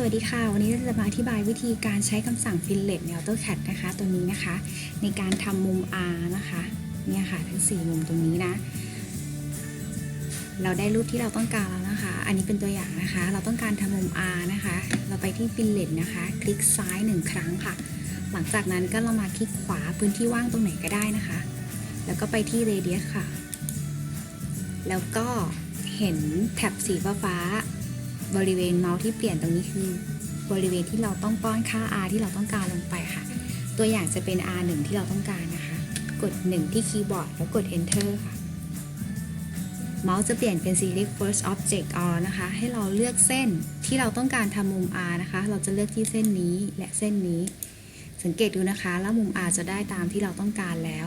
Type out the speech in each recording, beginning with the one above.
สวัสดีค่ะ วันนี้เราจะมาอธิบายวิธีการใช้คำสั่ง fillet ใน AutoCAD นะคะ ตัวนี้นะคะ ในการทำมุม R นะคะเนี่ยค่ะทั้ง 4 มุมตรงนี้นะ เราได้รูปที่เราต้องการแล้วนะคะ อันนี้เป็นตัวอย่างนะคะ เราต้องการทำมุม R นะคะ เราไปที่ fillet นะคะ คลิกซ้าย 1 ครั้งค่ะ หลังจากนั้นก็เรามาคลิกขวาพื้นที่ว่างตรงไหนก็ได้นะคะ แล้วก็ไปที่ radius ค่ะ แล้วก็เห็นแท็บสีฟ้า บริเวณเมาส์ที่เปลี่ยนตรงนี้คือบริเวณที่เราต้องป้อนค่า r ที่เราต้องการลงไปค่ะ ตัวอย่างจะเป็น r 1 ที่เราต้องการนะคะ กด 1 ที่คีย์บอร์ดแล้วกด enter ค่ะ เมาส์จะเปลี่ยนเป็น select first object r นะคะ ให้เราเลือกเส้นที่เราต้องการทำมุม r นะคะ เราจะเลือกที่เส้นนี้และเส้นนี้ สังเกตดูนะคะ แล้วมุม r จะได้ตามที่เราต้องการแล้ว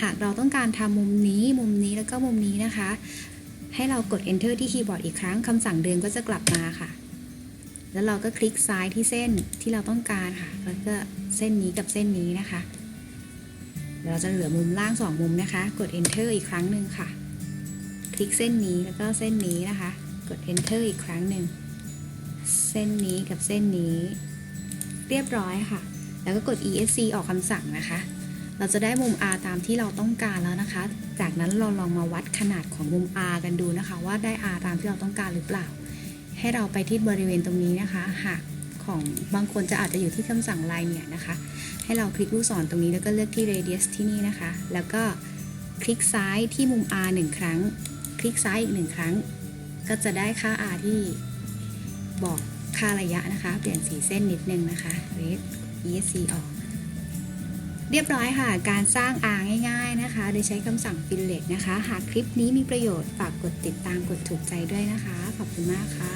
หากเราต้องการทำมุมนี้ มุมนี้แล้วก็มุมนี้นะคะ ให้เรากด enter ที่คีย์บอร์ดอีกครั้งคำสั่งเดิมก็จะกลับมาค่ะ แล้วเราก็คลิกซ้ายที่เส้นที่เราต้องการค่ะ แล้วก็เส้นนี้กับเส้นนี้นะคะเดี๋ยวเราจะเหลือมุมล่างสองมุมนะคะ กด enter อีกครั้งหนึ่งค่ะ คลิกเส้นนี้แล้วก็เส้นนี้นะคะ กด enter อีกครั้งหนึ่ง เส้นนี้กับเส้นนี้ เรียบร้อยค่ะ แล้วก็กด esc ออกคำสั่งนะคะ เราจะได้มุม R ตามที่เราต้องการแล้วนะคะ จากนั้นเราลองมาวัดขนาดของมุม R กันดูนะคะ ว่าได้ R ตามที่เราต้องการหรือเปล่า ให้เราไปที่บริเวณตรงนี้นะคะ หากของบางคนจะอาจจะอยู่ที่คำสั่ง line เนี่ยนะคะ ให้เราคลิกลูกศรตรงนี้แล้วก็เลือกที่ radius ที่นี่นะคะ แล้วก็คลิกซ้ายที่มุม R หนึ่งครั้ง คลิกซ้ายอีกหนึ่งครั้ง ก็จะได้ค่า R ที่บอกค่าระยะนะคะ เปลี่ยนสีเส้นนิดนึงนะคะ red esc ออก เรียบร้อยค่ะ การสร้างอ่าง่ายๆนะคะ โดยใช้คำสั่ง fillet นะคะ หากคลิปนี้มีประโยชน์ ฝากกดติดตามกดถูกใจด้วยนะคะ ขอบคุณมากค่ะ